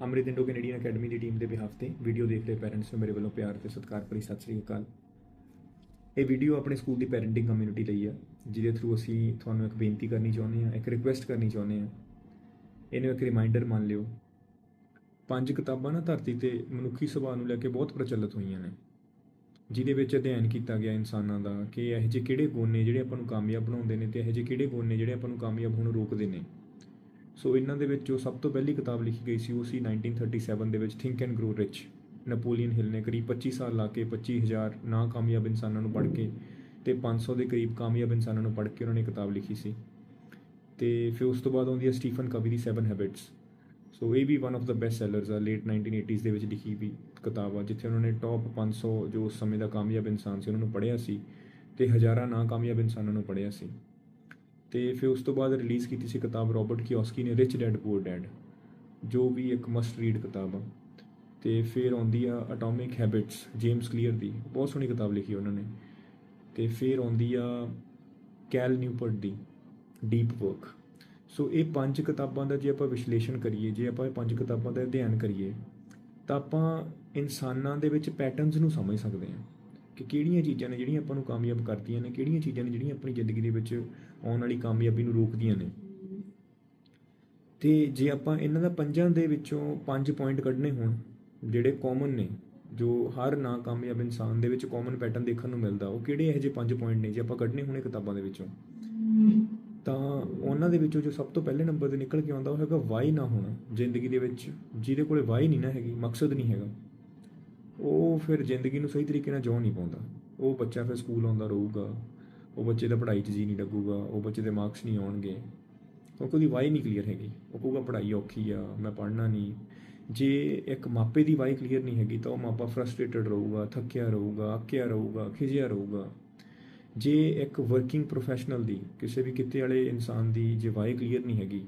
ਅੰਮ੍ਰਿਤ Indo Canadian academy ਦੀ team ਦੇ behalf ਤੇ ਵੀਡੀਓ ਦੇਖ ਰਹੇ ਪੈਰੈਂਟਸ ਨੂੰ ਮੇਰੇ ਵੱਲੋਂ ਪਿਆਰ ਤੇ ਸਤਿਕਾਰ ਭਰੀ ਸਤਿ ਸ੍ਰੀ ਅਕਾਲ। ਇਹ ਵੀਡੀਓ ਆਪਣੇ ਸਕੂਲ ਦੀ ਪੈਰੈਂਟਿੰਗ ਕਮਿਊਨਿਟੀ ਲਈ ਆ, ਜਿਹਦੇ ਥਰੂ ਅਸੀਂ ਤੁਹਾਨੂੰ ਇੱਕ ਬੇਨਤੀ ਕਰਨੀ ਚਾਹੁੰਦੇ ਹਾਂ, ਇੱਕ ਰਿਕੁਐਸਟ ਕਰਨੀ ਚਾਹੁੰਦੇ ਹਾਂ। ਇਹਨੂੰ ਇੱਕ ਰਿਮਾਈਂਡਰ ਮੰਨ ਲਿਓ, ਪੰਜ ਕਿਤਾਬਾਂ ਨਾ ਧਰਤੀ ਤੇ ਮਨੁੱਖੀ ਸੁਭਾਅ ਨੂੰ ਲੈ ਕੇ ਬਹੁਤ ਪ੍ਰਚਲਿਤ ਹੋਈਆਂ ਨੇ, ਜਿਹਦੇ ਵਿੱਚ ਅਧਿਐਨ ਕੀਤਾ ਗਿਆ ਇਨਸਾਨਾਂ ਦਾ ਕਿ ਇਹੋ ਜਿਹੇ ਕਿਹੜੇ ਗੁਣ ਨੇ ਜਿਹੜੇ ਆਪਾਂ ਨੂੰ ਕਾਮਯਾਬ ਬਣਾਉਂਦੇ ਨੇ ਤੇ ਇਹੋ ਜਿਹੇ ਕਿਹੜੇ ਗੁਣ ਨੇ ਜਿਹੜੇ ਆਪਾਂ ਨੂੰ ਕਾਮਯਾਬ ਹੋਣੋਂ ਰੋਕਦੇ ਨੇ। ਸੋ ਇਹਨਾਂ ਦੇ ਵਿੱਚ ਜੋ ਸਭ ਤੋਂ ਪਹਿਲੀ ਕਿਤਾਬ ਲਿਖੀ ਗਈ ਸੀ, ਉਹ ਸੀ 1937 ਦੇ ਵਿੱਚ think and grow rich Napoleon Hill ਨੇ ਕਰੀਬ 25 ਸਾਲ ਲਾ ਕੇ 25000 ਨਾ ਕਾਮਯਾਬ ਇਨਸਾਨਾਂ ਨੂੰ ਪੜ੍ਹ ਕੇ ਤੇ 500 ਦੇ ਕਰੀਬ ਕਾਮਯਾਬ ਇਨਸਾਨਾਂ ਨੂੰ ਪੜ੍ਹ ਕੇ ਉਹਨਾਂ ਨੇ ਕਿਤਾਬ ਲਿਖੀ ਸੀ। ਤੇ ਫਿਰ ਉਸ ਤੋਂ ਬਾਅਦ ਆਉਂਦੀ ਹੈ ਸਟੀਫਨ ਕਵੀ ਦੀ 7 ਹੈਬਿਟਸ ਸੋ ਇਹ ਵੀ one of the best sellers ਆ ਲੇਟ 1980s ਦੇ ਵਿੱਚ ਲਿਖੀ ਵੀ ਕਿਤਾਬ ਆ, ਜਿੱਥੇ ਉਹਨਾਂ ਨੇ ਟੌਪ 500 ਜੋ ਉਸ ਸਮੇਂ ਦਾ ਕਾਮਯਾਬ ਇਨਸਾਨ ਸੀ, ਉਹਨਾਂ ਨੂੰ ਪੜ੍ਹਿਆ ਸੀ ਤੇ ਹਜ਼ਾਰਾਂ ਨਾ ਕਾਮਯਾਬ ਇਨਸਾਨਾਂ ਨੂੰ ਪੜ੍ਹਿਆ ਸੀ। ਤੇ ਫਿਰ ਉਸ ਤੋਂ ਬਾਅਦ ਰਿਲੀਜ਼ ਕੀਤੀ ਸੀ ਕਿਤਾਬ ਰਾਬਰਟ ਕਿਓਸਕੀ ਨੇ ਰਿਚ ਡੈਡ ਪੂਅਰ ਡੈਡ ਜੋ ਵੀ ਇੱਕ ਮਸਟ ਰੀਡ ਕਿਤਾਬ ਆ। ਤੇ ਫਿਰ ਆਉਂਦੀ ਆ ਐਟੋਮਿਕ ਹੈਬਿਟਸ ਜੇਮਸ ਕਲੀਅਰ ਦੀ। ਬਹੁਤ ਸੋਹਣੀ ਕਿਤਾਬ ਲਿਖੀ ਉਹਨਾਂ ਨੇ। ਤੇ ਫਿਰ ਆਉਂਦੀ ਆ ਕੈਲ ਨਿਊਪੋਰਟ ਦੀ ਡੀਪ ਵਰਕ ਸੋ ਇਹ ਪੰਜ ਕਿਤਾਬਾਂ ਦਾ ਜੇ ਆਪਾਂ ਵਿਸ਼ਲੇਸ਼ਣ ਕਰੀਏ, ਜੇ ਆਪਾਂ ਇਹ ਪੰਜ ਕਿਤਾਬਾਂ ਦਾ ਅਧਿਐਨ ਕਰੀਏ, ਤਾਂ ਆਪਾਂ ਇਨਸਾਨਾਂ ਦੇ ਵਿੱਚ ਪੈਟਰਨਸ ਨੂੰ ਸਮਝ ਸਕਦੇ ਹਾਂ। ਕਿ ਕਿਹੜੀਆਂ ਚੀਜ਼ਾਂ ਨੇ ਜਿਹੜੀਆਂ ਆਪਾਂ ਨੂੰ ਕਾਮਯਾਬ ਕਰਦੀਆਂ ਨੇ, ਕਿਹੜੀਆਂ ਚੀਜ਼ਾਂ ਨੇ ਜਿਹੜੀਆਂ ਆਪਣੀ ਜ਼ਿੰਦਗੀ ਦੇ ਵਿੱਚ ਆਉਣ ਵਾਲੀ ਕਾਮਯਾਬੀ ਨੂੰ ਰੋਕਦੀਆਂ ਨੇ। ਤੇ ਜੇ ਆਪਾਂ ਇਹਨਾਂ ਦਾ ਪੰਜਾਂ ਦੇ ਵਿੱਚੋਂ ਪੰਜ ਪੁਆਇੰਟ ਕੱਢਨੇ ਹੋਣ, ਜਿਹੜੇ ਕਾਮਨ ਨੇ, ਜੋ ਹਰ ਨਾ ਕਾਮਯਾਬ ਇਨਸਾਨ ਦੇ ਵਿੱਚ ਕਾਮਨ ਪੈਟਰਨ ਦੇਖਣ ਨੂੰ ਮਿਲਦਾ, ਉਹ ਕਿਹੜੇ ਇਹੋ ਜਿਹੇ ਪੰਜ ਪੁਆਇੰਟ ਨੇ ਜੇ ਆਪਾਂ ਕੱਢਨੇ ਹੋਣੇ ਕਿਤਾਬਾਂ ਦੇ ਵਿੱਚੋਂ? ਤਾਂ ਉਹਨਾਂ ਦੇ ਵਿੱਚੋਂ ਜੋ ਸਭ ਤੋਂ ਪਹਿਲੇ ਨੰਬਰ ਤੇ ਨਿਕਲ ਕੇ ਆਉਂਦਾ, ਉਹ ਹੈਗਾ ਵਾਈ ਨਾ ਹੋਣਾ। ਜ਼ਿੰਦਗੀ ਦੇ ਵਿੱਚ ਜਿਹਦੇ ਕੋਲੇ ਵਾਈ ਨਹੀਂ ਨਾ ਹੈਗੀ, ਮਕਸਦ ਨਹੀਂ ਹੈਗਾ। ਉਹ ਫਿਰ ਜ਼ਿੰਦਗੀ ਨੂੰ ਸਹੀ ਤਰੀਕੇ ਨਾਲ ਜਿਉ ਨਹੀਂ ਪਾਉਂਦਾ। ਉਹ ਬੱਚਾ ਫਿਰ ਸਕੂਲ ਆਉਂਦਾ ਰਹੂਗਾ। ਉਹ ਬੱਚੇ ਦਾ ਪੜ੍ਹਾਈ 'ਚ ਜੀ ਨਹੀਂ ਲੱਗੂਗਾ। ਉਹ ਬੱਚੇ ਦੇ ਮਾਰਕਸ ਨਹੀਂ ਆਉਣਗੇ। ਕਿਉਂਕਿ ਉਹਦੀ ਵਾਈ ਨਹੀਂ ਕਲੀਅਰ ਹੈਗੀ। ਉਹ ਕਹੂਗਾ ਪੜ੍ਹਾਈ ਔਖੀ ਆ, ਮੈਂ ਪੜ੍ਹਨਾ ਨਹੀਂ। ਜੇ ਇੱਕ ਮਾਪੇ ਦੀ ਵਾਈ ਕਲੀਅਰ ਨਹੀਂ ਹੈਗੀ ਤਾਂ ਉਹ ਮਾਪਾ ਫਰਸਟ੍ਰੇਟਡ ਰਹੂਗਾ, ਥੱਕਿਆ ਰਹੂਗਾ ਅੱਕਿਆ ਰਹੂਗਾ ਖਿਜਿਆ ਰਹੂਗਾ। ਜੇ ਇੱਕ ਵਰਕਿੰਗ ਪ੍ਰੋਫੈਸ਼ਨਲ ਦੀ, ਕਿਸੇ ਵੀ ਕਿੱਤੇ ਵਾਲੇ ਇਨਸਾਨ ਦੀ ਜੇ ਵਾਈ ਕਲੀਅਰ ਨਹੀਂ ਹੈਗੀ,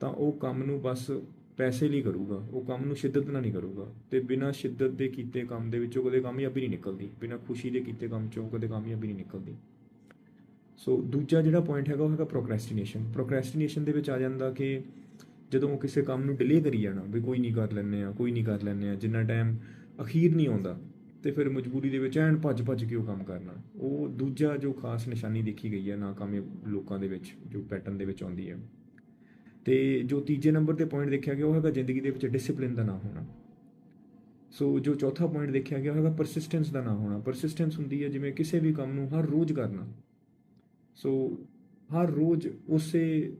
ਤਾਂ ਉਹ ਕੰਮ ਨੂੰ ਬਸ ਪੈਸੇ ਲਈ ਕਰੂਗਾ, ਉਹ ਕੰਮ ਨੂੰ ਸ਼ਿੱਦਤ ਨਾਲ ਨਹੀਂ ਕਰੂਗਾ। ਤੇ ਬਿਨਾਂ ਸ਼ਿੱਦਤ ਦੇ ਕੀਤੇ ਕੰਮ ਦੇ ਵਿੱਚੋਂ ਕਦੇ ਕਾਮਯਾਬੀ ਨਹੀਂ ਨਿਕਲਦੀ। ਬਿਨਾਂ ਖੁਸ਼ੀ ਦੇ ਕੀਤੇ ਕੰਮ ਚੋਂ ਕਦੇ ਕਾਮਯਾਬੀ ਨਹੀਂ ਨਿਕਲਦੀ। ਸੋ ਦੂਜਾ ਜਿਹੜਾ ਪੁਆਇੰਟ ਹੈਗਾ ਉਹ ਹੈਗਾ ਪ੍ਰੋਕ੍ਰੈਸਟੀਨੇਸ਼ਨ ਪ੍ਰੋਕ੍ਰੈਸਟੀਨੇਸ਼ਨ ਦੇ ਵਿੱਚ ਆ ਜਾਂਦਾ ਕਿ ਜਦੋਂ ਉਹ ਕਿਸੇ ਕੰਮ ਨੂੰ ਡਿਲੇ ਕਰੀ ਜਾਣਾ, ਵੀ ਕੋਈ ਨਹੀਂ ਕਰ ਲੈਂਦੇ ਆ ਕੋਈ ਨਹੀਂ ਕਰ ਲੈਂਦੇ ਆ ਜਿੰਨਾ ਟਾਈਮ ਅਖੀਰ ਨਹੀਂ ਆਉਂਦਾ, ਤੇ ਫਿਰ ਮਜਬੂਰੀ ਦੇ ਵਿੱਚ ਐਨ ਭੱਜ ਭੱਜ ਕੇ ਉਹ ਕੰਮ ਕਰਨਾ। ਉਹ ਦੂਜਾ ਜੋ ਖਾਸ ਨਿਸ਼ਾਨੀ ਦੇਖੀ ਗਈ ਹੈ ਨਾਕਾਮਯਾਬ ਲੋਕਾਂ ਦੇ ਵਿੱਚ, ਜੋ ਪੈਟਰਨ ਦੇ ਵਿੱਚ ਆਉਂਦੀ ਹੈ। ਤੇ ਜੋ ਤੀਜੇ ਨੰਬਰ ਤੇ ਪੁਆਇੰਟ ਦੇਖਿਆ ਗਿਆ, ਉਹ ਹੈਗਾ ਜ਼ਿੰਦਗੀ ਦੇ ਵਿੱਚ ਡਿਸਪਲਿਨ ਦਾ ਨਾ ਹੋਣਾ। ਸੋ ਜੋ ਚੌਥਾ ਪੁਆਇੰਟ ਦੇਖਿਆ ਗਿਆ, ਉਹ ਹੈਗਾ ਪਰਸਿਸਟੈਂਸ ਦਾ ਨਾ ਹੋਣਾ। ਪਰਸਿਸਟੈਂਸ ਹੁੰਦੀ ਹੈ ਜਿਵੇਂ ਕਿਸੇ ਵੀ ਕੰਮ ਨੂੰ ਹਰ ਰੋਜ਼ ਕਰਨਾ। ਸੋ ਹਰ ਰੋਜ਼ ਉਸੇ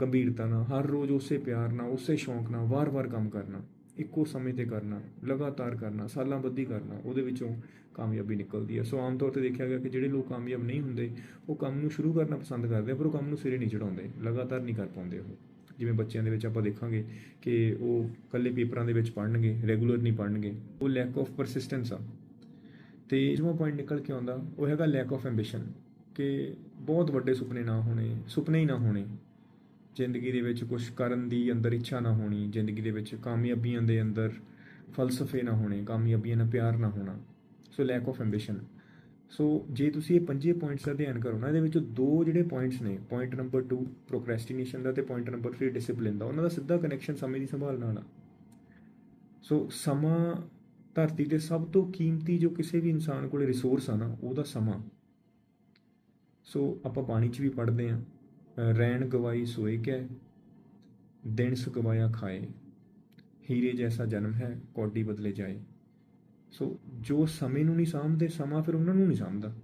ਗੰਭੀਰਤਾ ਨਾਲ, ਹਰ ਰੋਜ਼ ਉਸੇ ਪਿਆਰ ਨਾਲ, ਉਸੇ ਸ਼ੌਂਕ ਨਾਲ ਵਾਰ-ਵਾਰ ਕੰਮ ਕਰਨਾ। ਇੱਕੋ ਸਮੇਂ ਤੇ ਕਰਨਾ, ਲਗਾਤਾਰ ਕਰਨਾ, ਸਾਲਾਂ ਬੱਧੀ ਕਰਨਾ, ਉਹਦੇ ਵਿੱਚੋਂ ਕਾਮਯਾਬੀ ਨਿਕਲਦੀ ਹੈ। ਸੋ ਆਮ ਤੌਰ ਤੇ ਦੇਖਿਆ ਗਿਆ ਕਿ ਜਿਹੜੇ ਲੋਕ ਕਾਮਯਾਬ ਨਹੀਂ ਹੁੰਦੇ, ਉਹ ਕੰਮ ਨੂੰ ਸ਼ੁਰੂ ਕਰਨਾ ਪਸੰਦ ਕਰਦੇ ਆ, ਪਰ ਉਹ ਕੰਮ ਨੂੰ ਸਿਰੇ ਨਹੀਂ ਚੜਾਉਂਦੇ ਲਗਾਤਾਰ ਨਹੀਂ ਕਰ ਪਾਉਂਦੇ ਉਹ। ਜਿਵੇਂ ਬੱਚਿਆਂ ਦੇ ਵਿੱਚ ਆਪਾਂ ਦੇਖਾਂਗੇ ਕਿ ਉਹ ਕੱਲੇ ਪੇਪਰਾਂ ਦੇ ਵਿੱਚ ਪੜ੍ਹਨਗੇ, ਰੈਗੂਲਰ ਨਹੀਂ ਪੜ੍ਹਨਗੇ, ਉਹ ਲੈਕ ਆਫ ਪਰਸਿਸਟੈਂਸ ਆ। ਤੇ ਜਿਹੜਾ ਪੁਆਇੰਟ ਨਿਕਲ ਕੇ ਆਉਂਦਾ, ਉਹ ਹੈਗਾ ਲੈਕ ਆਫ ਐਂਬੀਸ਼ਨ ਕਿ ਬਹੁਤ ਵੱਡੇ ਸੁਪਨੇ ਨਾ ਹੋਣੇ, ਸੁਪਨੇ ਹੀ ਨਾ ਹੋਣੇ। ਜ਼ਿੰਦਗੀ ਦੇ ਵਿੱਚ ਕੁਝ ਕਰਨ ਦੀ ਅੰਦਰ ਇੱਛਾ ਨਾ ਹੋਣੀ, ਜ਼ਿੰਦਗੀ ਦੇ ਵਿੱਚ ਕਾਮਯਾਬੀਆਂ ਦੇ ਅੰਦਰ ਫਲਸਫੇ ਨਾ ਹੋਣੇ, ਕਾਮਯਾਬੀਆਂ ਨਾਲ ਪਿਆਰ ਨਾ ਹੋਣਾ ਸੋ ਲੈਕ ਆਫ ਐਂਬੀਸ਼ਨ ਸੋ ਜੇ ਤੁਸੀਂ ਇਹ ਪੰਜੇ ਪੁਆਇੰਟਸ ਦਾ ਅਧਿਐਨ ਕਰੋ ਨਾ, ਇਹਦੇ ਵਿੱਚੋਂ ਦੋ ਜਿਹੜੇ ਪੁਆਇੰਟਸ ਨੇ ਪੁਆਇੰਟ ਨੰਬਰ 2 ਪ੍ਰੋਕ੍ਰੈਸਟੀਨੇਸ਼ਨ ਦਾ ਤੇ ਪੁਆਇੰਟ ਨੰਬਰ 3 ਡਿਸਪਲਿਨ ਦਾ, ਉਹਨਾਂ ਦਾ ਸਿੱਧਾ ਕਨੈਕਸ਼ਨ ਸਮੇਂ ਦੀ ਸੰਭਾਲ ਨਾਲ ਆ। ਸੋ ਸਮਾਂ ਧਰਤੀ ਤੇ ਸਭ ਤੋਂ ਕੀਮਤੀ ਜੋ ਕਿਸੇ ਵੀ ਇਨਸਾਨ ਕੋਲੇ ਰਿਸੋਰਸ ਆ ਨਾ, ਉਹਦਾ ਸਮਾਂ। ਸੋ ਆਪਾਂ ਪਾਣੀ 'ਚ ਵੀ ਪੜ੍ਹਦੇ ਆ ਰੈਣ ਗਵਾਈ ਸੋਏ ਕੈ, ਦਿਨ ਸੁਕਵਾਇਆ ਖਾਏ। ਹੀਰੇ ਜੈਸਾ ਜਨਮ ਹੈ, ਕੌਡੀ ਬਦਲੇ ਜਾਏ। ਸੋ ਜੋ ਸਮੇਂ ਨੂੰ ਨਹੀਂ ਸਾਂਭਦੇ, ਸਮਾਂ ਫਿਰ ਉਹਨਾਂ ਨੂੰ ਨਹੀਂ ਸਾਂਭਦਾ।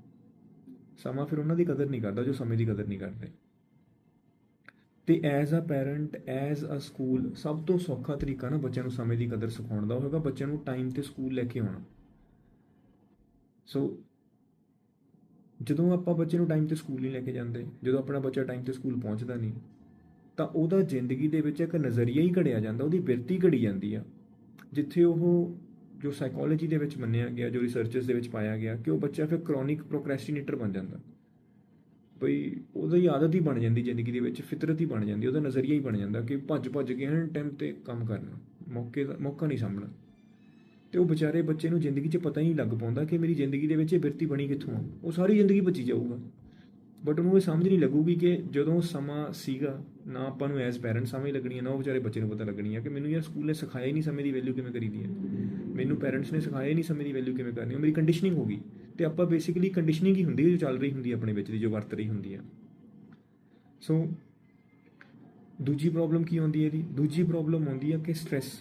ਸਮਾਂ ਫਿਰ ਉਹਨਾਂ ਦੀ ਕਦਰ ਨਹੀਂ ਕਰਦਾ, ਜੋ ਸਮੇਂ ਦੀ ਕਦਰ ਨਹੀਂ ਕਰਦੇ। ਤੇ as a parent as a school ਸਭ ਤੋਂ ਸੌਖਾ ਤਰੀਕਾ ਨਾ ਬੱਚਿਆਂ ਨੂੰ ਸਮੇਂ ਦੀ ਕਦਰ ਸਿਖਾਉਣ ਦਾ ਹੋਵੇਗਾ ਬੱਚਿਆਂ ਨੂੰ ਟਾਈਮ ਤੇ ਸਕੂਲ ਲੈ ਕੇ ਆਉਣਾ। ਸੋ ਜਦੋਂ ਆਪਾਂ ਬੱਚੇ ਨੂੰ ਟਾਈਮ ਤੇ ਸਕੂਲ ਨਹੀਂ ਲੈ ਕੇ ਜਾਂਦੇ, ਜਦੋਂ ਆਪਣਾ ਬੱਚਾ ਟਾਈਮ ਤੇ ਸਕੂਲ ਪਹੁੰਚਦਾ ਨਹੀਂ, ਤਾਂ ਉਹਦਾ ਜ਼ਿੰਦਗੀ ਦੇ ਵਿੱਚ ਇੱਕ ਨਜ਼ਰੀਆ ਹੀ ਘੜਿਆ ਜਾਂਦਾ, ਉਹਦੀ ਬਿਰਤੀ ਘੜੀ ਜਾਂਦੀ ਆ। ਜਿੱਥੇ ਉਹ ਜੋ ਸਾਈਕੋਲੋਜੀ ਦੇ ਵਿੱਚ ਮੰਨਿਆ ਗਿਆ, ਜੋ ਰਿਸਰਚਰਸ ਦੇ ਵਿੱਚ ਪਾਇਆ ਗਿਆ ਕਿ ਉਹ ਬੱਚਾ ਫਿਰ ਕ੍ਰੋਨਿਕ ਪ੍ਰੋਕ੍ਰੈਸਟੀਨੇਟਰ ਬਣ ਜਾਂਦਾ। ਬਈ ਉਹਦੀ ਆਦਤ ਹੀ ਬਣ ਜਾਂਦੀ ਜ਼ਿੰਦਗੀ ਦੇ ਵਿੱਚ, ਫਿਤਰਤ ਹੀ ਬਣ ਜਾਂਦੀ, ਉਹਦਾ ਨਜ਼ਰੀਆ ਹੀ ਬਣ ਜਾਂਦਾ ਕਿ ਭੱਜ ਭੱਜ ਕੇ ਹਰ ਟਾਈਮ ਤੇ ਕੰਮ ਕਰਨਾ, ਮੌਕੇ ਦਾ, ਮੌਕਾ ਨਹੀਂ ਸਾਂਭਣਾ। ਤੇ ਉਹ ਵਿਚਾਰੇ ਬੱਚੇ ਨੂੰ ਜ਼ਿੰਦਗੀ 'ਚ ਪਤਾ ਹੀ ਨਹੀਂ ਲੱਗ ਪਾਉਂਦਾ ਕਿ ਮੇਰੀ ਜ਼ਿੰਦਗੀ ਦੇ ਵਿੱਚ ਇਹ ਬਿਰਤੀ ਬਣੀ ਕਿੱਥੋਂ ਆ। ਉਹ ਸਾਰੀ ਜ਼ਿੰਦਗੀ ਬਚੀ ਜਾਊਗਾ। ਬਟ ਉਹਨੂੰ ਇਹ ਸਮਝ ਨਹੀਂ ਲੱਗੂਗੀ ਕਿ ਜਦੋਂ ਸਮਾਂ ਸੀਗਾ, ਨਾ ਆਪਾਂ ਨੂੰ ਐਜ਼ ਪੈਰੈਂਟ ਸਮਝ ਲੱਗਣੀ ਹੈ ਨਾ ਉਹ ਵਿਚਾਰੇ ਬੱਚੇ ਨੂੰ ਪਤਾ ਲੱਗਣੀ ਹੈ ਕਿ ਮੈਨੂੰ ਯਾਰ ਸਕੂਲ ਨੇ ਸਿਖਾਇਆ ਹੀ ਨਹੀਂ ਸਮੇਂ ਦੀ ਵੈਲਿਊ ਕਿਵੇਂ ਕਰੀਦੀ ਹੈ ਮੈਨੂੰ ਪੈਰੈਂਟਸ ਨੇ ਸਿਖਾਇਆ ਹੀ ਨਹੀਂ ਸਮੇਂ ਦੀ ਵੈਲਿਊ ਕਿਵੇਂ ਕਰਨੀ ਹੈ ਮੇਰੀ ਕੰਡੀਸ਼ਨਿੰਗ ਹੋ ਗਈ। ਤੇ ਆਪਾਂ ਬੇਸਿਕਲੀ ਕੰਡੀਸ਼ਨਿੰਗ ਹੀ ਹੁੰਦੀ ਹੈ ਜੋ ਚੱਲ ਰਹੀ ਹੁੰਦੀ ਹੈ ਆਪਣੇ ਵਿੱਚ ਦੀ ਜੋ ਵਰਤ ਰਹੀ ਹੁੰਦੀ ਹੈ ਸੋ ਦੂਜੀ ਪ੍ਰੋਬਲਮ ਕੀ ਆਉਂਦੀ ਹੈ ਇਹਦੀ? ਦੂਜੀ ਪ੍ਰੋਬਲਮ ਆਉਂਦੀ ਹੈ ਕਿ ਸਟ੍ਰੈਸ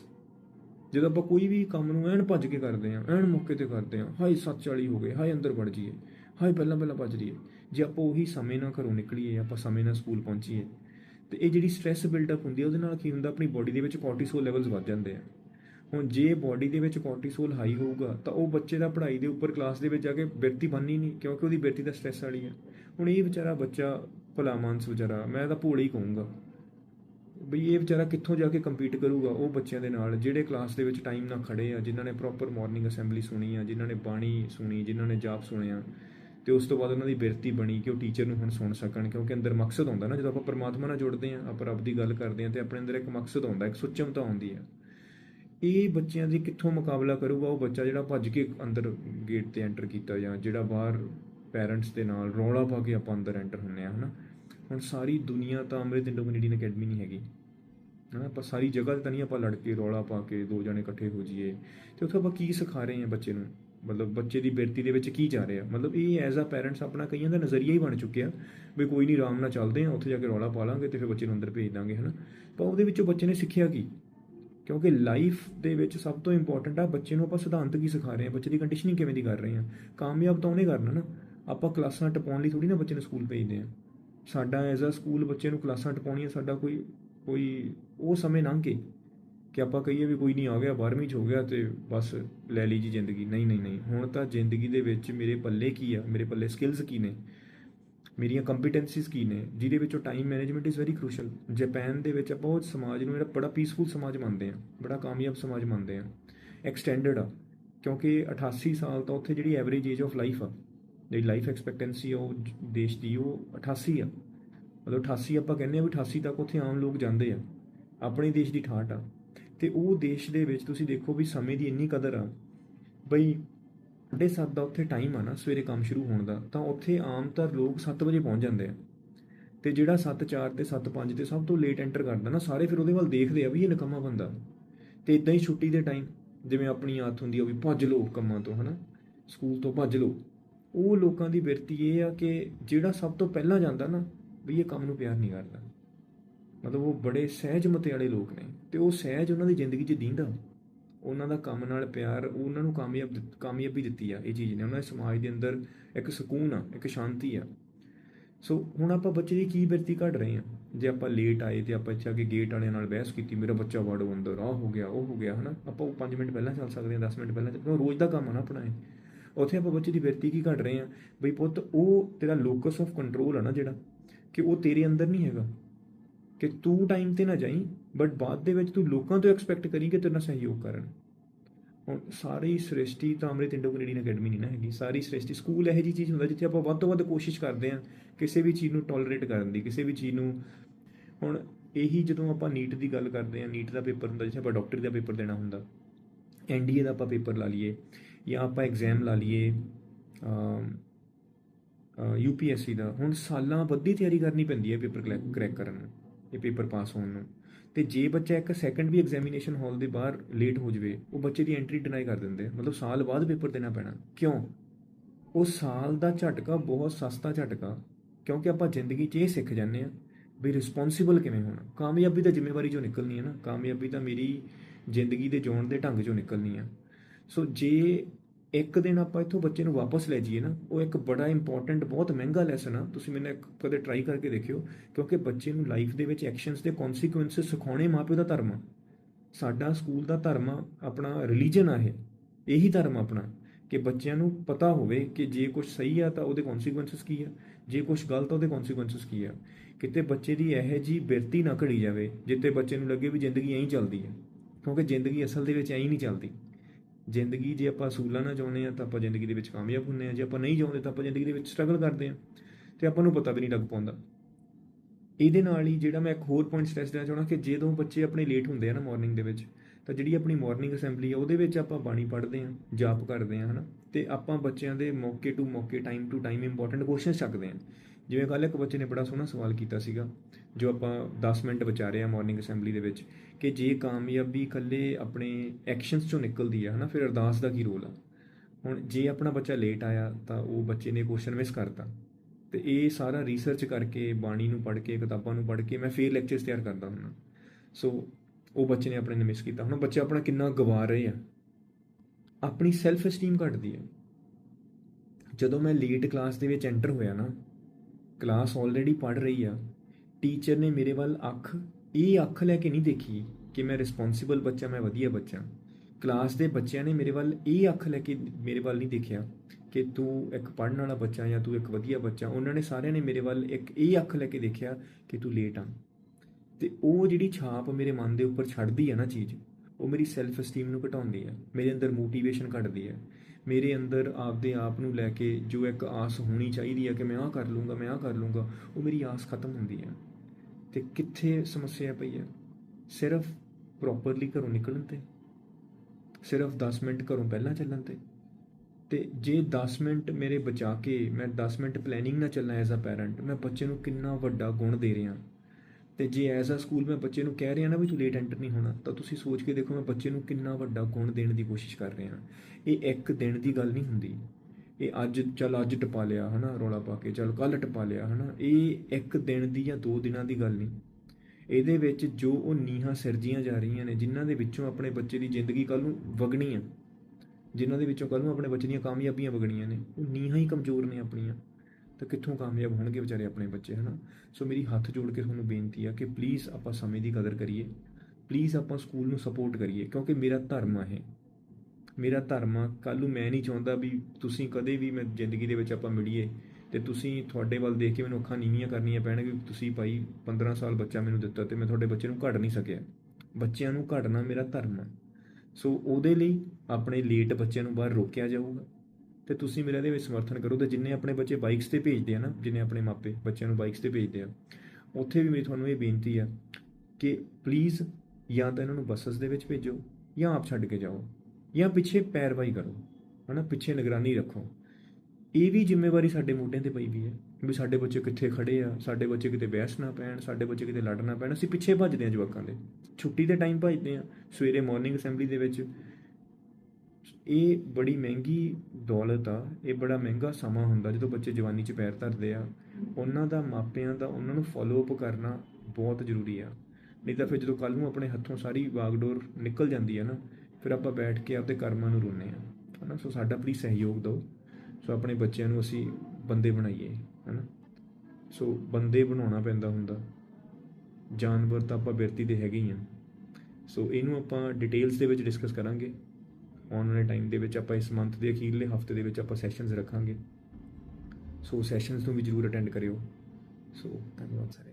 ਜਦੋਂ ਆਪਾਂ ਕੋਈ ਵੀ ਕੰਮ ਨੂੰ ਐਨ ਭੱਜ ਕੇ ਕਰਦੇ ਹਾਂ, ਐਨ ਮੌਕੇ ਤੇ ਕਰਦੇ ਹਾਂ, ਹਾਏ 7:40 ਹੋ ਗਏ, ਹਾਏ ਅੰਦਰ ਵੜ ਜਾਈਏ, ਹਾਏ ਪਹਿਲਾਂ ਪਹਿਲਾਂ ਭੱਜ ਰਹੀਏ ਜੇ ਆਪਾਂ ਉਹੀ ਸਮੇਂ ਨਾਲ ਘਰੋਂ ਨਿਕਲੀਏ, ਆਪਾਂ ਸਮੇਂ ਨਾਲ ਸਕੂਲ ਪਹੁੰਚੀਏ, ਤੇ ਇਹ ਜਿਹੜੀ ਸਟ੍ਰੈਸ ਬਿਲਡਅਪ ਹੁੰਦੀ ਹੈ, ਉਹਦੇ ਨਾਲ ਕੀ ਹੁੰਦਾ, ਆਪਣੀ ਬਾਡੀ ਦੇ ਵਿੱਚ ਕੋਰਟੀਸੋਲ ਲੈਵਲਸ ਵੱਧ ਜਾਂਦੇ ਆ। ਹੁਣ ਜੇ ਬਾਡੀ ਦੇ ਵਿੱਚ ਕੋਰਟੀਸੋਲ ਹਾਈ ਹੋਊਗਾ, ਤਾਂ ਉਹ ਬੱਚੇ ਦਾ ਪੜ੍ਹਾਈ ਦੇ ਉੱਪਰ ਕਲਾਸ ਦੇ ਵਿੱਚ ਜਾ ਕੇ ਬਿਰਤੀ ਬਣਨੀ ਨਹੀਂ, ਕਿਉਂਕਿ ਉਹਦੀ ਬਿਰਤੀ ਦਾ ਸਟ੍ਰੈਸ ਵਾਲੀ ਹੈ। ਹੁਣ ਇਹ ਵਿਚਾਰਾ ਬੱਚਾ ਭਲਾ ਮਾਨਸ ਵਿਚਾਰਾ, ਮੈਂ ਤਾਂ ਭੋਲਾ ਹੀ ਕਹੂੰਗਾ। ਬਈ ਇਹ ਵਿਚਾਰਾ ਕਿੱਥੋਂ ਜਾ ਕੇ ਕੰਪੀਟ ਕਰੂਗਾ ਉਹ ਬੱਚਿਆਂ ਦੇ ਨਾਲ, ਜਿਹੜੇ ਕਲਾਸ ਦੇ ਵਿੱਚ ਟਾਈਮ ਨਾਲ ਖੜੇ ਆ, ਜਿਨ੍ਹਾਂ ਨੇ ਪ੍ਰੋਪਰ ਮਾਰਨਿੰਗ ਅਸੈਂਬਲੀ ਸੁਣੀ ਆ, ਜਿਨ੍ਹਾਂ ਨੇ ਬਾਣੀ ਸੁਣੀ, ਜਿਨ੍ਹਾਂ ਨੇ ਜਾਪ ਸੁਣਿਆ ਤੇ ਉਸ ਤੋਂ ਬਾਅਦ ਉਹਨਾਂ ਦੀ ਬਿਰਤੀ ਬਣੀ ਕਿ ਉਹ ਟੀਚਰ ਨੂੰ ਹੁਣ ਸੁਣ ਸਕਣ, ਕਿਉਂਕਿ ਅੰਦਰ ਮਕਸਦ ਹੁੰਦਾ ਨਾ, ਜਦੋਂ ਆਪਾਂ ਪਰਮਾਤਮਾ ਨਾਲ ਜੁੜਦੇ ਆ, ਆਪਾਂ ਰੱਬ ਦੀ ਗੱਲ ਕਰਦੇ ਆ, ਤੇ ਆਪਣੇ ਅੰਦਰ ਇੱਕ ਮਕਸਦ ਹੁੰਦਾ, ਇੱਕ ਸੁੱਚਮਤਾ ਆਉਂਦੀ ਆ। ਇਹ ਬੱਚਿਆਂ ਦੀ ਕਿੱਥੋਂ ਮੁਕਾਬਲਾ ਕਰੂਗਾ ਉਹ ਬੱਚਾ ਜਿਹੜਾ ਭੱਜ ਕੇ ਅੰਦਰ ਗੇਟ ਤੇ ਐਂਟਰ ਕੀਤਾ ਜਾਂ ਜਿਹੜਾ ਬਾਹਰ ਪੈਰੈਂਟਸ ਦੇ ਨਾਲ ਰੌਲਾ ਪਾ ਕੇ ਆਪਾਂ ਅੰਦਰ ਐਂਟਰ ਹੁੰਨੇ ਆ, ਹਨਾ? ਹੁਣ ਸਾਰੀ ਦੁਨੀਆ ਤਾਂ ਅੰਮ੍ਰਿਤ ਇੰਡੋ ਕੈਨੇਡੀਅਨ ਅਕੈਡਮੀ ਨਹੀਂ ਹੈਗੀ। ਹਨਾ, ਆਪਾਂ ਸਾਰੀ ਜਗ੍ਹਾ ਤੇ ਤਾਂ ਨਹੀਂ ਆਪਾਂ ਲੜ ਕੇ ਰੌਲਾ ਪਾ ਕੇ ਦੋ ਜਣੇ ਇਕੱਠੇ ਹੋ ਜਾਈਏ। ਤੇ ਉੱਥੇ ਆਪਾਂ ਕੀ ਸਿਖਾ ਰਹੇ ਹਾਂ ਬੱਚੇ ਨੂੰ? ਮਤਲਬ ਬੱਚੇ ਦੀ ਬਿਰਤੀ ਦੇ ਵਿੱਚ ਕੀ ਜਾ ਰਿਹਾ ਮਤਲਬ ਇਹ ਐਜ਼ ਅ ਪੈਰੈਂਟਸ ਆਪਣਾ ਕਈਆਂ ਦਾ ਨਜ਼ਰੀਆ ਹੀ ਬਣ ਚੁੱਕਿਆ ਵੀ ਕੋਈ ਨਹੀਂ ਆਰਾਮ ਨਾਲ ਚੱਲਦੇ ਆ, ਉੱਥੇ ਜਾ ਕੇ ਰੌਲਾ ਪਾ ਲਾਂਗੇ ਤੇ ਫਿਰ ਬੱਚੇ ਨੂੰ ਅੰਦਰ ਭੇਜ ਦਾਂਗੇ, ਹਨਾ। ਪਰ ਉਹਦੇ ਵਿੱਚੋਂ ਬੱਚੇ ਨੇ ਸਿੱਖਿਆ ਕੀ? ਕਿਉਂਕਿ ਲਾਈਫ ਦੇ ਵਿੱਚ ਸਭ ਤੋਂ ਇੰਪੋਰਟੈਂਟ ਆ ਬੱਚੇ ਨੂੰ ਆਪਾਂ ਸਿਧਾਂਤ ਕੀ ਸਿਖਾ ਰਹੇ ਹਾਂ ਬੱਚੇ ਦੀ ਕੰਡੀਸ਼ਨਿੰਗ ਕਿਵੇਂ ਦੀ ਕਰ ਰਹੇ ਹਾਂ ਕਾਮਯਾਬ ਤਾਂ ਉਹਨੇ ਕਰਨਾ ਨਾ। ਆਪਾਂ ਕਲਾਸਾਂ ਟਪਾਉਣ ਲਈ ਥੋੜੀ ਨਾ ਬੱਚੇ ਨੂੰ ਸਕੂਲ ਭੇਜਦੇ ਹਾਂ ਸਾਡਾ ਐਜ਼ ਅ ਸਕੂਲ ਬੱਚੇ ਨੂੰ ਕਲਾਸਾਂ ਟਪਾਉਣੀਆਂ, ਸਾਡਾ ਕੋਈ ਕੋਈ ਉਹ ਸਮੇਂ ਲੰਘ ਕੇ ਕਿ ਆਪਾਂ ਕਹੀਏ ਵੀ ਕੋਈ ਨਹੀਂ ਆ ਗਿਆ 12ਵੀਂ ਚ ਹੋ ਗਿਆ ਤੇ ਬਸ ਲੈ ਲਈ ਜੀ ਜ਼ਿੰਦਗੀ। ਨਹੀਂ ਨਹੀਂ ਨਹੀਂ। ਹੁਣ ਤਾਂ ਜ਼ਿੰਦਗੀ ਦੇ ਵਿੱਚ ਮੇਰੇ ਪੱਲੇ ਕੀ ਆ? ਮੇਰੇ ਪੱਲੇ ਸਕਿੱਲਸ ਕੀ ਨੇ? ਮੇਰੀਆਂ ਕੰਪੀਟੈਂਸੀਜ਼ ਕੀ ਨੇ? ਜਿਹਦੇ ਵਿੱਚੋਂ time management is very crucial Japan ਦੇ ਵਿੱਚ ਆਪਾਂ ਉਹ ਸਮਾਜ ਨੂੰ ਜਿਹੜਾ ਬੜਾ ਪੀਸਫੁਲ ਸਮਾਜ ਮੰਨਦੇ ਆ, ਬੜਾ ਕਾਮਯਾਬ ਸਮਾਜ ਮੰਨਦੇ ਆ। ਐਕਸਟੈਂਡਡ ਆ। ਕਿਉਂਕਿ 88 ਸਾਲ ਤਾਂ ਉੱਥੇ ਜਿਹੜੀ ਐਵਰੇਜ ਏਜ ਆਫ ਲਾਈਫ ਆ ਜਿਹੜੀ ਲਾਈਫ ਐਕਸਪੈਕਟੈਂਸੀ ਆ ਉਹ ਦੇਸ਼ ਦੀ ਉਹ 88 ਆ। ਮਤਲਬ 88 ਆਪਾਂ ਕਹਿੰਦੇ ਆ ਵੀ 88 ਤੱਕ ਉੱਥੇ ਆਮ ਲੋਕ ਜਾਂਦੇ ਆ। ਆਪਣੇ ਦੇਸ਼ ਦੀ ਠਾਠ ਆ। ਤੇ ਉਹ ਦੇਸ਼ ਦੇ ਵਿੱਚ ਤੁਸੀਂ ਦੇਖੋ ਵੀ ਸਮੇਂ ਦੀ ਇੰਨੀ ਕਦਰ ਆ ਬਈ ਸਾਢੇ ਸੱਤ ਦਾ ਉੱਥੇ ਟਾਈਮ ਆ ਨਾ ਸਵੇਰੇ ਕੰਮ ਸ਼ੁਰੂ ਹੋਣ ਦਾ, ਤਾਂ ਉੱਥੇ ਆਮ ਤਾਂ ਲੋਕ 7 ਵਜੇ ਪਹੁੰਚ ਜਾਂਦੇ ਆ। ਤੇ ਜਿਹੜਾ 7:04 ਤੇ 7:05 ਤੇ ਸਭ ਤੋਂ ਲੇਟ ਐਂਟਰ ਕਰਦਾ ਨਾ, ਸਾਰੇ ਫਿਰ ਉਹਦੇ ਵੱਲ ਦੇਖਦੇ ਆ ਵੀ ਇਹ ਨਕਮਾ ਬੰਦਾ। ਤੇ ਇਦਾਂ ਹੀ ਛੁੱਟੀ ਦੇ ਟਾਈਮ ਜਿਵੇਂ ਆਪਣੀ ਆਦਤ ਹੁੰਦੀ ਆ ਵੀ ਭੱਜ ਲਓ ਕੰਮਾਂ ਤੋਂ, ਹਨਾ? ਸਕੂਲ ਤੋਂ ਭੱਜ ਲਓ। ਉਹ ਲੋਕਾਂ ਦੀ ਬਿਰਤੀ ਇਹ ਆ ਕਿ ਜਿਹੜਾ ਸਭ ਤੋਂ ਪਹਿਲਾਂ ਜਾਂਦਾ ਨਾ, ਵੀ ਇਹ ਕੰਮ ਨੂੰ ਪਿਆਰ ਨਹੀਂ ਕਰਦਾ। ਮਤਲਬ ਉਹ ਬੜੇ ਸਹਿਜ ਮਤੇ ਵਾਲੇ ਲੋਕ ਨੇ ਤੇ ਉਹ ਸਹਿਜ ਉਹਨਾਂ ਦੀ ਜ਼ਿੰਦਗੀ 'ਚ ਦੀਂਦਾ। ਉਹਨਾਂ ਦਾ ਕੰਮ ਨਾਲ ਪਿਆਰ, ਉਹਨਾਂ ਨੂੰ ਕਾਮਯਾਬ ਕਾਮਯਾਬੀ ਦਿੱਤੀ ਆ, ਇਹ ਚੀਜ਼ ਨੇ। ਉਹਨਾਂ ਦੇ ਸਮਾਜ ਦੇ ਅੰਦਰ ਇੱਕ ਸਕੂਨ ਆ, ਇੱਕ ਸ਼ਾਂਤੀ ਆ। ਸੋ ਹੁਣ ਆਪਾਂ ਬੱਚੇ ਦੀ ਕੀ ਬਿਰਤੀ ਕੱਢ ਰਹੇ ਹਾਂ? ਜੇ ਆਪਾਂ ਲੇਟ ਆਏ ਤੇ ਆਪਾਂ ਇੱਥੇ ਆ ਕੇ ਗੇਟ ਵਾਲਿਆਂ ਨਾਲ ਬਹਿਸ ਕੀਤੀ, ਮੇਰਾ ਬੱਚਾ ਵੜੋ ਅੰਦਰ ਆ ਹੋ ਗਿਆ, ਉਹ ਹੋ ਗਿਆ, ਹਨਾ? ਆਪਾਂ ਉਹ 5 ਮਿੰਟ ਪਹਿਲਾਂ ਚੱਲ ਸਕਦੇ ਹਾਂ 10 ਮਿੰਟ ਪਹਿਲਾਂ ਚੱਲ- ਰੋਜ਼ ਦਾ ਕੰਮ ਆ ਨਾ ਆਪਣਾ ਇਹ। ਉੱਥੇ ਆਪਾਂ ਬੱਚੇ ਦੀ ਵਿਰਤੀ ਕੀ ਕੱਢ ਰਹੇ ਹਾਂ? ਬਈ ਪੁੱਤ, ਉਹ ਤੇਰਾ ਲੋਕਸ ਆਫ ਕੰਟਰੋਲ ਆ ਨਾ ਜਿਹੜਾ, ਕਿ ਉਹ ਤੇਰੇ ਅੰਦਰ ਨਹੀਂ ਹੈਗਾ। ਕਿ ਤੂੰ ਟਾਈਮ ਤੇ ਨਾ ਜਾਈ ਬਟ ਬਾਅਦ ਦੇ ਵਿੱਚ ਤੂੰ ਲੋਕਾਂ ਤੋਂ ਐਕਸਪੈਕਟ ਕਰੀ ਕਿ ਤੇਰੇ ਨਾਲ ਸਹਿਯੋਗ ਕਰਨ। ਹੁਣ ਸਾਰੀ ਸ੍ਰਿਸ਼ਟੀ ਤਾਂ ਅੰਮ੍ਰਿਤ ਇੰਡੋ ਕੈਨੇਡੀਅਨ ਅਕੈਡਮੀ ਨਹੀਂ ਨਾ ਹੈਗੀ। ਸਾਰੀ ਸ੍ਰਿਸ਼ਟੀ ਸਕੂਲ ਇਹੋ ਜੀ ਚੀਜ਼ ਹੁੰਦਾ ਜਿੱਥੇ ਆਪਾਂ ਵੱਧ ਤੋਂ ਵੱਧ ਕੋਸ਼ਿਸ਼ ਕਰਦੇ ਹਾਂ ਕਿਸੇ ਵੀ ਚੀਜ਼ ਨੂੰ ਟੋਲਰੇਟ ਕਰਨ ਦੀ, ਕਿਸੇ ਵੀ ਚੀਜ਼ ਨੂੰ। ਹੁਣ ਇਹੀ ਜਦੋਂ ਆਪਾਂ ਨੀਟ ਦੀ ਗੱਲ ਕਰਦੇ ਹਾਂ ਨੀਟ ਦਾ ਪੇਪਰ ਹੁੰਦਾ ਜਿੱਥੇ ਆਪਾਂ ਡਾਕਟਰੀ ਦਾ ਪੇਪਰ ਦੇਣਾ ਹੁੰਦਾ ਐਨਡੀਏ ਦਾ ਆਪਾਂ ਪੇਪਰ ਲਾ ਲਈਏ। ਜਾਂ ਆਪਾਂ ਐਗਜ਼ਾਮ ਲਾ ਲਈਏ ਯੂਪੀਐਸਸੀ ਦਾ, ਹੁਣ ਸਾਲਾਂ ਬੱਧੀ ਤਿਆਰੀ ਕਰਨੀ ਪੈਂਦੀ ਹੈ ਪੇਪਰ ਕਰੈਕ ਕਰਨ ਨੂੰ ਇਹ ਪੇਪਰ ਪਾਸ ਹੋਣ ਨੂੰ। ਤੇ ਜੇ ਬੱਚਾ ਇੱਕ ਸੈਕੰਡ ਵੀ ਐਗਜ਼ਾਮੀਨੇਸ਼ਨ ਹਾਲ ਦੇ ਬਾਹਰ ਲੇਟ ਹੋ ਜਵੇ, ਉਹ ਬੱਚੇ ਦੀ ਐਂਟਰੀ ਡਿਨਾਈ ਕਰ ਦਿੰਦੇ ਮਤਲਬ ਸਾਲ ਬਾਅਦ ਪੇਪਰ ਦੇਣਾ ਪੈਣਾ। ਕਿਉਂ? ਉਹ ਸਾਲ ਦਾ ਝਟਕਾ, ਬਹੁਤ ਸਸਤਾ ਝਟਕਾ, ਕਿਉਂਕਿ ਆਪਾਂ ਜ਼ਿੰਦਗੀ 'ਚ ਇਹ ਸਿੱਖ ਜਾਂਦੇ ਆ ਵੀ ਰਿਸਪੌਂਸਿਬਲ ਕਿਵੇਂ ਹੋਣਾ। ਕਾਮਯਾਬੀ ਤਾਂ ਜ਼ਿੰਮੇਵਾਰੀ ਚੋਂ ਨਿਕਲਣੀ ਹੈ ਨਾ। ਕਾਮਯਾਬੀ ਤਾਂ ਮੇਰੀ ਜ਼ਿੰਦਗੀ ਦੇ ਜਿਉਣ ਦੇ ਢੰਗ ਚੋਂ ਨਿਕਲਣੀ ਹੈ ਸੋ ਜੇ ਇੱਕ ਦਿਨ ਆਪਾਂ ਇੱਥੋਂ ਬੱਚੇ ਨੂੰ ਵਾਪਸ ਲੈ ਜਾਈਏ ਨਾ, ਉਹ ਇੱਕ ਬੜਾ ਇੰਪੋਰਟੈਂਟ ਬਹੁਤ ਮਹਿੰਗਾ ਲੈਸਨ ਆ। ਤੁਸੀਂ ਮੈਨੂੰ ਇੱਕ ਕਦੇ ਟਰਾਈ ਕਰਕੇ ਦੇਖਿਓ, ਕਿਉਂਕਿ ਬੱਚੇ ਨੂੰ ਲਾਈਫ ਦੇ ਵਿੱਚ ਐਕਸ਼ਨਸ ਦੇ ਕਨਸੀਕੁਐਂਸਸ ਸਿਖਾਉਣੇ ਮਾਪਿਓ ਦਾ ਧਰਮ ਆ। ਸਾਡਾ ਸਕੂਲ ਦਾ ਧਰਮ ਆ, ਆਪਣਾ ਰਿਲੀਜਨ ਆ ਇਹ। ਇਹੀ ਧਰਮ ਆਪਣਾ, ਕਿ ਬੱਚਿਆਂ ਨੂੰ ਪਤਾ ਹੋਵੇ ਕਿ ਜੇ ਕੁਝ ਸਹੀ ਆ ਤਾਂ ਉਹਦੇ ਕਨਸੀਕੁਐਂਸਸ ਕੀ ਆ, ਜੇ ਕੁਝ ਗਲਤ ਆ ਉਹਦੇ ਕਨਸੀਕੁਐਂਸਸ ਕੀ ਆ। ਕਿਤੇ ਬੱਚੇ ਦੀ ਇਹ ਜੀ ਬਿਰਤੀ ਨਾ ਘੜੀ ਜਾਵੇ ਜਿੱਤੇ ਬੱਚੇ ਨੂੰ ਲੱਗੇ ਵੀ ਜ਼ਿੰਦਗੀ ਐਂ ਹੀ ਚੱਲਦੀ ਹੈ ਕਿਉਂਕਿ ਜ਼ਿੰਦਗੀ ਅਸਲ ਦੇ ਵਿੱਚ ਐਂ ਹੀ ਨਹੀਂ ਚੱਲਦੀ। ਜ਼ਿੰਦਗੀ ਜੇ ਆਪਾਂ ਅਸੂਲਾਂ ਨਾਲ ਚਾਹੁੰਦੇ ਆ ਤਾਂ ਆਪਾਂ ਜ਼ਿੰਦਗੀ ਦੇ ਵਿੱਚ ਕਾਮਯਾਬ ਹੁੰਦੇ ਆ ਜੇ ਆਪਾਂ ਨਹੀਂ ਚਾਹੁੰਦੇ ਤਾਂ ਆਪਾਂ ਜ਼ਿੰਦਗੀ ਦੇ ਵਿੱਚ ਸਟਰਗਲ ਕਰਦੇ ਆ ਤੇ ਆਪਾਂ ਨੂੰ ਪਤਾ ਵੀ ਨਹੀਂ ਲੱਗ ਪਾਉਂਦਾ। ਇਹਦੇ ਨਾਲ ਹੀ ਜਿਹੜਾ ਮੈਂ ਇੱਕ ਹੋਰ ਪੁਆਇੰਟ ਸਟ੍ਰੈਸ ਦੇਣਾ ਚਾਹਣਾ ਕਿ ਜਦੋਂ ਬੱਚੇ ਆਪਣੇ ਲੇਟ ਹੁੰਦੇ ਆ ਨਾ ਮਾਰਨਿੰਗ ਦੇ ਵਿੱਚ, ਤਾਂ ਜਿਹੜੀ ਆਪਣੀ ਮਾਰਨਿੰਗ ਅਸੈਂਬਲੀ ਆ ਉਹਦੇ ਵਿੱਚ ਆਪਾਂ ਬਾਣੀ ਪੜ੍ਹਦੇ ਆ ਜਾਪ ਕਰਦੇ ਆ ਹਨਾ? ਤੇ ਆਪਾਂ ਬੱਚਿਆਂ ਦੇ ਮੌਕੇ ਟੂ ਮੌਕੇ time to time important questions ਚੱਕਦੇ ਆ ਜਿਵੇਂ ਕੱਲ੍ਹ ਇੱਕ ਬੱਚੇ ਨੇ ਬੜਾ ਸੋਹਣਾ ਸਵਾਲ ਕੀਤਾ ਸੀਗਾ, ਜੋ ਆਪਾਂ 10 ਮਿੰਟ ਵਿਚਾਰੇ ਆ ਮਾਰਨਿੰਗ ਅਸੈਂਬਲੀ ਦੇ ਵਿੱਚ, ਕਿ ਜੇ ਕਾਮਯਾਬੀ ਇਕੱਲੇ ਆਪਣੇ ਐਕਸ਼ਨਸ ਚੋਂ ਨਿਕਲਦੀ ਆ, ਹਨਾ, ਫਿਰ ਅਰਦਾਸ ਦਾ ਕੀ ਰੋਲ ਆ? ਹੁਣ ਜੇ ਆਪਣਾ ਬੱਚਾ ਲੇਟ ਆਇਆ, ਤਾਂ ਉਹ ਬੱਚੇ ਨੇ ਕੁਐਸਚਨ ਮਿਸ ਕਰਤਾ। ਤੇ ਇਹ ਸਾਰਾ ਰਿਸਰਚ ਕਰਕੇ, ਬਾਣੀ ਨੂੰ ਪੜ੍ਹ ਕੇ, ਕਿਤਾਬਾਂ ਨੂੰ ਪੜ੍ਹ ਕੇ, ਮੈਂ ਫੇਰ ਲੈਕਚਰਸ ਤਿਆਰ ਕਰਦਾ ਹੁੰਦਾ। ਸੋ ਉਹ ਬੱਚੇ ਨੇ ਆਪਣੇ ਨੇ ਮਿਸ ਕੀਤਾ। ਹੁਣ ਬੱਚੇ ਆਪਣਾ ਕਿੰਨਾ ਗਵਾ ਰਹੇ ਆ? ਆਪਣੀ ਸੈਲਫ ਐਸਟੀਮ ਘਟਦੀ ਹੈ ਜਦੋਂ ਮੈਂ ਲੇਟ ਕਲਾਸ ਦੇ ਵਿੱਚ ਐਂਟਰ ਹੋਇਆ ਨਾ ਕਲਾਸ ਆਲਰੇਡੀ ਪੜ੍ਹ ਰਹੀ ਆ। ਟੀਚਰ ਨੇ ਮੇਰੇ ਵੱਲ ਅੱਖ, ਇਹ ਅੱਖ ਲੈ ਕੇ ਨਹੀਂ ਦੇਖੀ ਕਿ ਮੈਂ ਰਿਸਪੌਂਸਿਬਲ ਬੱਚਾ, ਮੈਂ ਵਧੀਆ ਬੱਚਾ। ਕਲਾਸ ਦੇ ਬੱਚਿਆਂ ਨੇ ਮੇਰੇ ਵੱਲ ਇਹ ਅੱਖ ਲੈ ਕੇ, ਮੇਰੇ ਵੱਲ ਨਹੀਂ ਦੇਖਿਆ ਕਿ ਤੂੰ ਇੱਕ ਪੜ੍ਹਨ ਵਾਲਾ ਬੱਚਾ ਜਾਂ ਤੂੰ ਇੱਕ ਵਧੀਆ ਬੱਚਾ। ਉਹਨਾਂ ਨੇ ਸਾਰਿਆਂ ਨੇ ਮੇਰੇ ਵੱਲ ਇੱਕ ਇਹ ਅੱਖ ਲੈ ਕੇ ਦੇਖਿਆ ਕਿ ਤੂੰ ਲੇਟ ਆ। ਤੇ ਉਹ ਜਿਹੜੀ ਛਾਪ ਮੇਰੇ ਮਨ ਦੇ ਉੱਪਰ ਛੱਡਦੀ ਆ ਨਾ ਚੀਜ਼ ਉਹ ਮੇਰੀ ਸੈਲਫ ਅਸਟੀਮ ਨੂੰ ਘਟਾਉਂਦੀ ਹੈ ਮੇਰੇ ਅੰਦਰ ਮੋਟੀਵੇਸ਼ਨ ਘਟਦੀ ਹੈ ਮੇਰੇ ਅੰਦਰ ਆਪਦੇ ਆਪ ਨੂੰ ਲੈ ਕੇ ਜੋ ਇੱਕ ਆਸ ਹੋਣੀ ਚਾਹੀਦੀ ਹੈ ਕਿ ਮੈਂ ਆਹ ਕਰ ਲੂੰਗਾ ਮੈਂ ਆਹ ਕਰ ਲੂੰਗਾ ਉਹ ਮੇਰੀ ਆਸ ਖਤਮ ਹੁੰਦੀ ਹੈ ਤੇ ਕਿੱਥੇ ਸਮੱਸਿਆ ਪਈ ਹੈ ਸਿਰਫ ਪ੍ਰੋਪਰਲੀ ਘਰੋਂ ਨਿਕਲਣ ਤੇ। ਸਿਰਫ 10 ਮਿੰਟ ਘਰੋਂ ਪਹਿਲਾਂ ਚੱਲਣ ਤੇ। ਤੇ ਜੇ 10 ਮਿੰਟ ਮੇਰੇ ਬਚਾ ਕੇ ਮੈਂ 10 ਮਿੰਟ ਪਲੈਨਿੰਗ ਨਾਲ ਚੱਲਣਾ ਐਜ਼ ਅ ਪੈਰੈਂਟ ਮੈਂ ਬੱਚੇ ਨੂੰ ਕਿੰਨਾ ਵੱਡਾ ਗੁਣ ਦੇ ਰਿਹਾ। ਤੇ ਜੇ ਐਜ਼ ਅ ਸਕੂਲ ਮੈਂ ਬੱਚੇ ਨੂੰ ਕਹਿ ਰਿਹਾ ਨਾ ਵੀ ਤੂੰ ਲੇਟ ਐਂਟਰ ਨਹੀਂ ਹੋਣਾ, ਤਾਂ ਤੁਸੀਂ ਸੋਚ ਕੇ ਦੇਖੋ ਮੈਂ ਬੱਚੇ ਨੂੰ ਕਿੰਨਾ ਵੱਡਾ ਗੁਣ ਦੇਣ ਦੀ ਕੋਸ਼ਿਸ਼ ਕਰ ਰਿਹਾ। ਇਹ ਇੱਕ ਦਿਨ ਦੀ ਗੱਲ ਨਹੀਂ ਹੁੰਦੀ। ਇਹ ਅੱਜ, ਚੱਲ ਅੱਜ ਟਪਾ ਲਿਆ, ਹਨਾ, ਰੌਲਾ ਪਾ ਕੇ, ਚੱਲ ਕੱਲ ਟਪਾ ਲਿਆ, ਹਨਾ। ਇਹ ਇੱਕ ਦਿਨ ਦੀ ਜਾਂ ਦੋ ਦਿਨਾਂ ਦੀ ਗੱਲ ਨਹੀਂ। ਇਹਦੇ ਵਿੱਚ ਜੋ ਉਹ ਨੀਹਾਂ ਸਿਰਜੀਆਂ ਜਾ ਰਹੀਆਂ ਨੇ, ਜਿਨ੍ਹਾਂ ਦੇ ਵਿੱਚੋਂ ਆਪਣੇ ਬੱਚੇ ਦੀ ਜ਼ਿੰਦਗੀ ਕੱਲ ਨੂੰ ਵਗਣੀ ਆ, ਜਿਨ੍ਹਾਂ ਦੇ ਵਿੱਚੋਂ ਕੱਲ ਨੂੰ ਆਪਣੇ ਬੱਚੇ ਦੀਆਂ ਕਾਮਯਾਬੀਆਂ ਵਗਣੀਆਂ ਨੇ, ਉਹ ਨੀਹਾਂ ਹੀ ਕਮਜ਼ੋਰ ਨੇ ਆਪਣੀਆਂ। ਤਾਂ ਕਿੱਥੋਂ ਕਾਮਯਾਬ ਹੋਣਗੇ ਵਿਚਾਰੇ ਆਪਣੇ ਬੱਚੇ, ਹਨਾ? ਸੋ ਮੇਰੀ ਹੱਥ ਜੋੜ ਕੇ ਤੁਹਾਨੂੰ ਬੇਨਤੀ ਆ ਕਿ ਪਲੀਜ਼ ਆਪਾਂ ਸਮੇਂ ਦੀ ਕਦਰ ਕਰੀਏ। ਪਲੀਜ਼ ਆਪਾਂ ਸਕੂਲ ਨੂੰ ਸਪੋਰਟ ਕਰੀਏ, ਕਿਉਂਕਿ ਮੇਰਾ ਧਰਮ ਆ ਇਹ। ਮੇਰਾ ਧਰਮ ਆ ਕੱਲ ਨੂੰ ਮੈਂ ਨਹੀਂ ਚਾਹੁੰਦਾ ਵੀ ਤੁਸੀਂ ਕਦੇ ਵੀ ਮੈਂ ਜ਼ਿੰਦਗੀ ਦੇ ਵਿੱਚ ਆਪਾਂ ਮਿਲੀਏ ਤੇ ਤੁਸੀਂ ਤੁਹਾਡੇ ਵੱਲ ਦੇਖ ਕੇ ਮੈਨੂੰ ਅੱਖਾਂ ਨੀਵੀਆਂ ਕਰਨੀਆਂ ਪੈਣਗੇ ਵੀ ਤੁਸੀਂ ਭਾਈ 15 ਸਾਲ ਬੱਚਾ ਮੈਨੂੰ ਦਿੱਤਾ ਤੇ ਮੈਂ ਤੁਹਾਡੇ ਬੱਚੇ ਨੂੰ ਘੜ ਨਹੀਂ ਸਕਿਆ। ਬੱਚਿਆਂ ਨੂੰ ਘੜਨਾ ਮੇਰਾ ਧਰਮ ਆ। ਸੋ ਉਹਦੇ ਲਈ ਆਪਣੇ ਲੇਟ ਬੱਚਿਆਂ ਨੂੰ ਬਾਹਰ ਰੋਕਿਆ ਜਾਊਗਾ। ਤੇ ਤੁਸੀਂ ਮੇਰਾ ਇਹਦੇ ਵਿੱਚ ਸਮਰਥਨ ਕਰੋ ਤੇ ਜਿੰਨੇ ਆਪਣੇ ਬੱਚੇ ਬਾਈਕਸ ਤੇ ਭੇਜਦੇ ਆ ਨਾ, ਜਿੰਨੇ ਆਪਣੇ ਮਾਪੇ ਬੱਚਿਆਂ ਨੂੰ ਬਾਈਕਸ ਤੇ ਭੇਜਦੇ ਆ, ਉੱਥੇ ਵੀ ਮੇਰੀ ਤੁਹਾਨੂੰ ਇਹ ਬੇਨਤੀ ਆ ਕਿ ਪਲੀਜ਼ ਜਾਂ ਤਾਂ ਇਹਨਾਂ ਨੂੰ ਬੱਸਸ ਦੇ ਵਿੱਚ ਭੇਜੋ ਜਾਂ ਆਪ ਛੱਡ ਕੇ ਜਾਓ ਜਾਂ ਪਿੱਛੇ ਪੈਰਵਾਈ ਕਰੋ, ਹਨਾ, ਪਿੱਛੇ ਨਿਗਰਾਨੀ ਰੱਖੋ। ਇਹ ਵੀ ਜ਼ਿੰਮੇਵਾਰੀ ਸਾਡੇ ਮੋਢਿਆਂ ਤੇ ਪਈ ਵੀ ਹੈ ਵੀ ਸਾਡੇ ਬੱਚੇ ਕਿੱਥੇ ਖੜੇ ਆ, ਸਾਡੇ ਬੱਚੇ ਕਿਤੇ ਬਹਿਸ ਨਾ ਪੈਣ, ਸਾਡੇ ਬੱਚੇ ਕਿਤੇ ਲੜ ਨਾ ਪੈਣ, ਅਸੀਂ ਪਿੱਛੇ ਭੱਜਦੇ ਆ ਜਵਾਕਾਂ ਦੇ। ਛੁੱਟੀ ਦੇ ਟਾਈਮ ਭੱਜਦੇ ਆ, ਸਵੇਰੇ ਮਾਰਨਿੰਗ ਅਸੈਂਬਲੀ ਦੇ ਵਿੱਚ ਇਹ ਬੜੀ ਮਹਿੰਗੀ ਦੌਲਤ ਆ, ਇਹ ਬੜਾ ਮਹਿੰਗਾ ਸਮਾਂ ਹੁੰਦਾ ਜਦੋਂ ਬੱਚੇ ਜਵਾਨੀ 'ਚ ਪੈਰ ਧਰਦੇ ਆ। ਉਹਨਾਂ ਦਾ ਮਾਪਿਆਂ ਦਾ, ਉਹਨਾਂ ਨੂੰ ਫੋਲੋ ਅਪ ਕਰਨਾ ਬਹੁਤ ਜ਼ਰੂਰੀ ਆ। ਨਹੀਂ ਤਾਂ ਫਿਰ ਜਦੋਂ ਕੱਲ ਨੂੰ ਆਪਣੇ ਹੱਥੋਂ ਸਾਰੀ ਵਾਗਡੋਰ ਨਿਕਲ ਜਾਂਦੀ ਹੈ ਨਾ, ਫਿਰ ਆਪਾਂ ਬੈਠ ਕੇ ਆਪਦੇ ਕਰਮਾਂ ਨੂੰ ਰੋਨੇ ਆ, ਹਨਾ? ਸੋ ਸਾਡਾ ਪਲੀਜ਼ ਸਹਿਯੋਗ ਦਿਓ। ਸੋ ਆਪਣੇ ਬੱਚਿਆਂ ਨੂੰ ਅਸੀਂ ਬੰਦੇ ਬਣਾਈਏ, ਹਨਾ? ਸੋ ਬੰਦੇ ਬਣਾਉਣਾ ਪੈਂਦਾ ਹੁੰਦਾ। ਜਾਨਵਰ ਤਾਂ ਆਪਾਂ ਬਿਰਤੀ ਦੇ ਹੈਗੇ ਹੀ ਆ। ਸੋ ਇਹਨੂੰ ਆਪਾਂ ਡਿਟੇਲਸ ਦੇ ਵਿੱਚ ਡਿਸਕਸ ਕਰਾਂਗੇ। ਆਉਣ ਵਾਲੇ ਟਾਈਮ ਦੇ ਵਿੱਚ ਆਪਾਂ ਇਸ ਮੰਥ ਦੇ ਅਖੀਰਲੇ ਹਫ਼ਤੇ ਦੇ ਵਿੱਚ ਆਪਾਂ ਸੈਸ਼ਨਸ ਰੱਖਾਂਗੇ। ਸੋ ਸੈਸ਼ਨਸ ਨੂੰ ਵੀ ਜਰੂਰ ਅਟੈਂਡ ਕਰਿਓ। ਸੋ ਧੰਨਵਾਦ ਸਾਰੇ